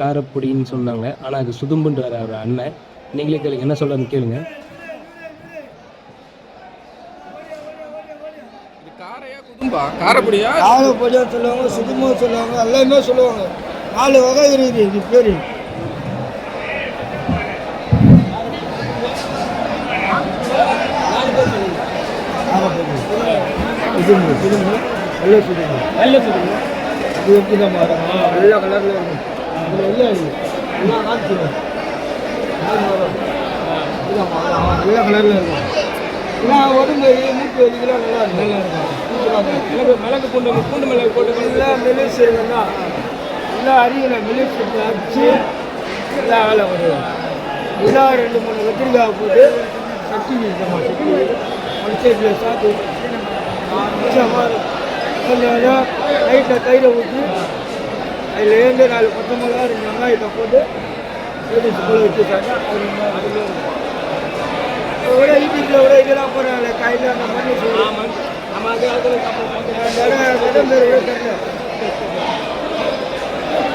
காரப்பொடின்னு சொன்னாங்க. ஆனால் அது சுதும்புன்றார் அவர் அண்ணன். நீங்களே கேளுங்க என்ன சொல்கிறான்னு கேளுங்க. இது காரப்பொடியா? காரப்பொடியாக சொல்லுவாங்க சுத்தமாக சொல்லுவாங்க எல்லாமே சொல்லுவாங்க. நாலு வகை இருக்குது இது பேர். சுதும்பு. வெள்ளை சுதும்பு. நல்ல சுதும்பு. இது எப்படி தான் மாறும் வெள்ளை கலரில் இருக்கும் இது கலரில் இருக்கும் உடம்பு நல்லா இருக்கும் நல்லா இருக்கும் மிளகு மிளகு பூண்டு பூண்டு மிளகு போட்டு எல்லாம் மெலிசு இருக்குன்னா எல்லாம் அரியல மெலிசு அடிச்சு எல்லாம் வேலை பண்ணுவோம் ரெண்டு மூணு கத்திரிக்காய் போட்டு சட்டி நிறுத்தமா சட்டி மடிச்சேட்டில் சாத்து கொஞ்சம் கொஞ்சம் லைட்டில் கையில் ஊற்றி அதில் ஏந்து நாலு பத்து மிளகா ரெண்டு வெங்காயத்தை போட்டு சட்டி போல வச்சு சாப்பிட்டா அது விட வீட்டுக்குள்ள விட இதெல்லாம் போகிறாங்க காயில் அந்த மண்ணு நம்ம அது அதில் விட தெரியல